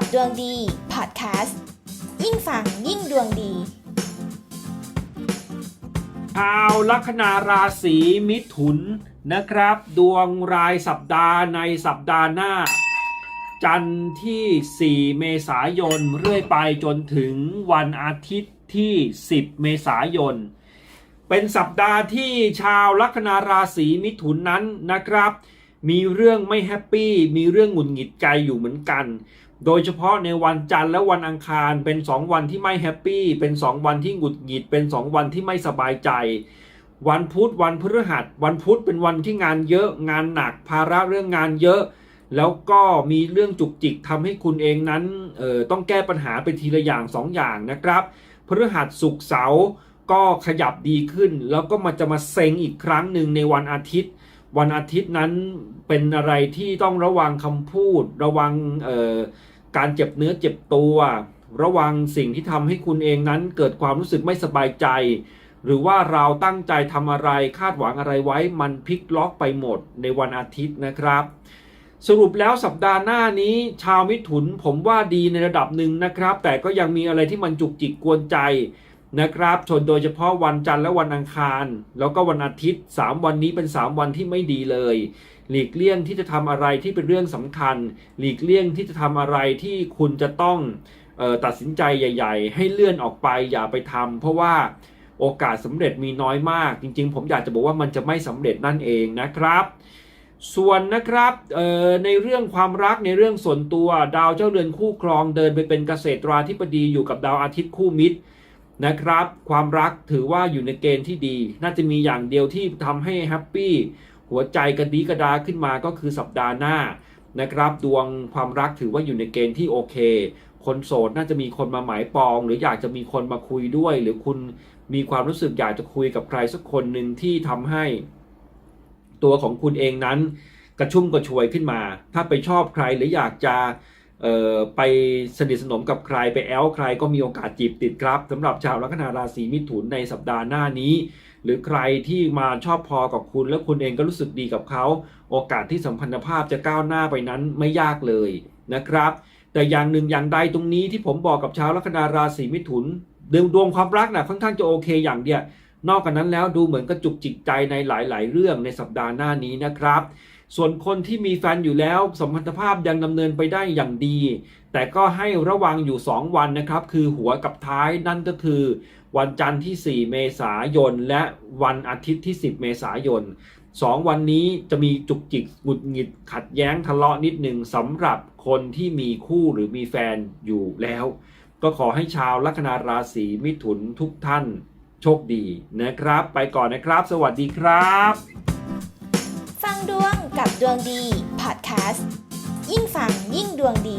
กับดวงดีพอดแคสต์ยิ่งฟังยิ่งดวงดีชาวลัคนาราศีมิถุนนะครับ ดวงรายสัปดาห์ในสัปดาห์หน้า จันทร์ที่ 4 เมษายน เรื่อยไปจนถึงวันอาทิตย์ที่ 10 เมษายน เป็นสัปดาห์ที่ชาวลัคนาราศีมิถุนนั้นนะครับมีเรื่องไม่แฮปปี้ มีเรื่องหงุดหงิดใจอยู่เหมือนกัน โดยเฉพาะในวันจันทร์และวันอังคารเป็น 2 วันที่ไม่แฮปปี้เป็น 2 วันที่หงุดหงิดเป็น 2 วันที่ไม่สบายใจ วันพุธวันพฤหัส วันพุธเป็นวันที่งานเยอะงานหนักภาระเรื่องงานเยอะ แล้วก็มีเรื่องจุกจิกทำให้คุณเองนั้นเออต้องแก้ปัญหาเป็นทีละอย่างสองอย่างนะครับพฤหัสศุกร์เสาร์ก็ขยับดีขึ้น แล้วก็มาจะมาเซ็งอีกครั้งหนึ่งในวันอาทิตย์ วันอาทิตย์นั้นเป็นอะไรที่ต้องระวังคำพูด ระวังการเจ็บเนื้อเจ็บตัว ระวังสิ่งที่ทำให้คุณเองนั้นเกิดความรู้สึกไม่สบายใจ หรือว่าเราตั้งใจทำอะไรคาดหวังอะไรไว้มันพลิกล็อกไปหมดในวันอาทิตย์นะครับ สรุปแล้วสัปดาห์หน้านี้ ชาวมิถุนผมว่าดีในระดับหนึ่งนะครับ แต่ก็ยังมีอะไรที่มันจุกจิกกวนใจ นะครับชนโดยเฉพาะวันจันทร์และวันอังคาร แล้วก็วันอาทิตย์ 3 วันนี้เป็น 3 วันที่ไม่ดีเลย หลีกเลี่ยงที่จะทำอะไรที่เป็นเรื่องสำคัญ หลีกเลี่ยงที่จะทำอะไรที่คุณจะต้องออตัดสินใจใหญ่ ๆ ให้เลื่อนออกไปอย่าไปทำเพราะว่าโอกาสสำเร็จมีน้อยมาก จริง ๆ ผมอยากจะบอกว่ามันจะไม่สำเร็จนั่นเองนะครับ ส่วนนะครับในเรื่องความรักในเรื่องส่วนตัวดาวเจ้าเรือนคู่ครองเดินไปเป็นเกษตราธิบดีอยู่กับดาวอาทิตย์คู่มิตร นะครับ ความรักถือว่าอยู่ในเกณฑ์ที่ดี น่าจะมีอย่างเดียวที่ทำให้แฮปปี้หัวใจกระดีกระดาขึ้นมาก็คือสัปดาห์หน้านะครับ ดวงความรักถือว่าอยู่ในเกณฑ์ที่โอเค คนโสดน่าจะมีคนมาหมายปอง หรืออยากจะมีคนมาคุยด้วย หรือคุณมีความรู้สึกอยากจะคุยกับใครสักคนหนึ่งที่ทำให้ ตัวของคุณเองนั้น กระชุ่มกระชวยขึ้นมา ถ้าไปชอบใครหรืออยากจะ ไปสนิทสนมกับใครไปแอลใครก็มีโอกาสจีบติดครับสำหรับชาวลัคนาราศีมิถุนในสัปดาห์หน้านี้ หรือใครที่มาชอบพอกับคุณ แล้วคุณเองก็รู้สึกดีกับเขา โอกาสที่สัมพันธภาพจะก้าวหน้าไปนั้นไม่ยากเลยนะครับ แต่อย่างหนึ่งอย่างใดตรงนี้ที่ผมบอกกับชาวลัคนาราศีมิถุนดวงดวงความรักน่ะค่อนข้างจะโอเคอย่างเดียวนอกจากนั้นแล้วดูเหมือนกระจุกจิกใจในหลาย ๆ เรื่องในสัปดาห์หน้านี้นะครับ ส่วนคนที่มีแฟนอยู่แล้วสัมพันธภาพยังดำเนินไปได้อย่างดี แต่ก็ให้ระวังอยู่ 2 วันนะครับ คือหัวกับท้ายนั่นก็คือ วันจันทร์ที่ 4 เมษายน และวันอาทิตย์ที่ 10 เมษายน 2 วันนี้จะมีจุกจิกหงุดหงิดขัดแย้งทะเลาะนิดหนึ่งสำหรับคนที่มีคู่หรือมีแฟนอยู่แล้ว ก็ขอให้ชาวลัคนาราศีมิถุนทุกท่านโชคดีนะครับ ไปก่อนนะครับ สวัสดีครับ ฟังดวงกับดวงดีพอดแคสต์ยิ่งฟังยิ่งดวงดี